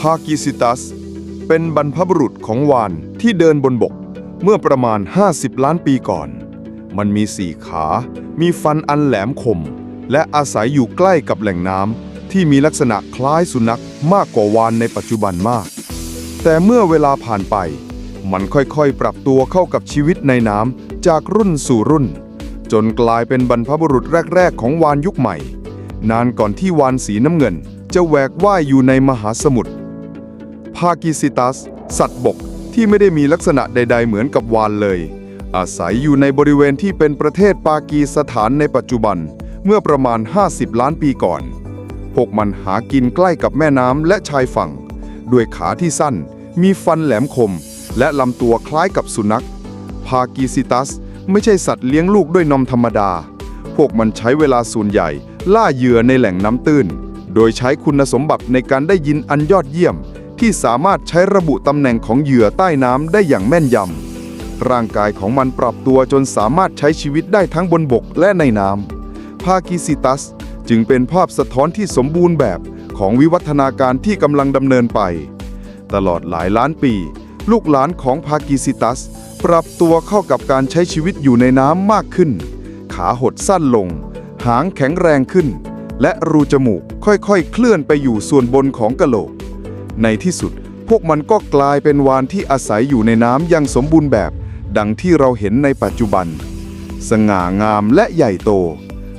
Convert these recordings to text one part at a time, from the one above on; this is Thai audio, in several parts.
พากิซิตัส เป็นบรรพบุรุษของวานที่เดินบนบก เมื่อประมาณ 50 ล้านปีก่อน มันมีสี่ขา มีฟันอันแหลมคม และอาศัยอยู่ใกล้กับแหล่งน้ำที่มีลักษณะคล้ายสุนัขมากกว่าวานในปัจจุบันมาก แต่เมื่อเวลาผ่านไป มันค่อยๆ ปรับตัวเข้ากับชีวิตในน้ำจากรุ่นสู่รุ่น จนกลายเป็นบรรพบุรุษแรก ๆ ของวานยุคใหม่ นานก่อนที่วานสีน้ำเงินจะแหวกว่ายอยู่ในมหาสมุทร พากิซิตัส สัตว์บกที่ไม่ได้มีลักษณะใด ๆ เหมือนกับวานเลย อาศัยอยู่ในบริเวณที่เป็นประเทศปากีสถานในปัจจุบัน เมื่อประมาณ 50 ล้านปีก่อน พวกมันหากินใกล้กับแม่น้ำและชายฝั่ง ด้วยขาที่สั้น มีฟันแหลมคม และลำตัวคล้ายกับสุนัข พากีซิตัส ไม่ใช่สัตว์เลี้ยงลูกด้วยนมธรรมดา พวกมันใช้เวลาส่วนใหญ่ ล่าเหยื่อในแหล่งน้ำตื้น โดยใช้คุณสมบัติในการได้ยินอันยอดเยี่ยม ที่สามารถใช้ระบุตำแหน่งของเหยื่อใต้น้ำได้อย่างแม่นยำ ร่างกายของมันปรับตัวจนสามารถใช้ชีวิตได้ทั้งบนบกและในน้ำพากิซิตัสจึงเป็นภาพสะท้อนที่สมบูรณ์แบบของวิวัฒนาการที่กำลังดำเนินไป ตลอดหลายล้านปี ลูกหลานของพากิซิตัส ปรับตัวเข้ากับการใช้ชีวิตอยู่ในน้ำมากขึ้น ขาหดสั้นลง หางแข็งแรงขึ้น และรูจมูกค่อยๆ เคลื่อนไปอยู่ส่วนบนของกะโหลก ในที่สุด พวกมันก็กลายเป็นวานที่อาศัยอยู่ในน้ำอย่างสมบูรณ์แบบ ดังที่เราเห็นในปัจจุบัน สง่างามและใหญ่โต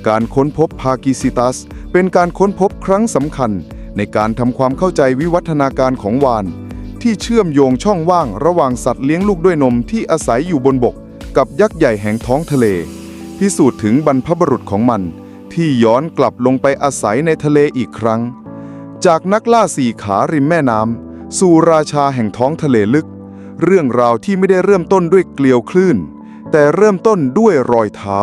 การค้นพบพากิซิตัส เป็นการค้นพบครั้งสำคัญ ในการทำความเข้าใจวิวัฒนาการของวาน ที่เชื่อมโยงช่องว่างระหว่างสัตว์เลี้ยงลูกด้วยนมที่อาศัยอยู่บนบก กับยักษ์ใหญ่แห่งท้องทะเล พิสูจน์ถึงบรรพบุรุษของมันที่ย้อนกลับลงไปอาศัยในทะเลอีกครั้ง จากนักล่าสี่ขาริมแม่น้ำสู่ราชาแห่งท้องทะเลลึก เรื่องราวที่ไม่ได้เริ่มต้นด้วยเกลียวคลื่น แต่เริ่มต้นด้วยรอยเท้า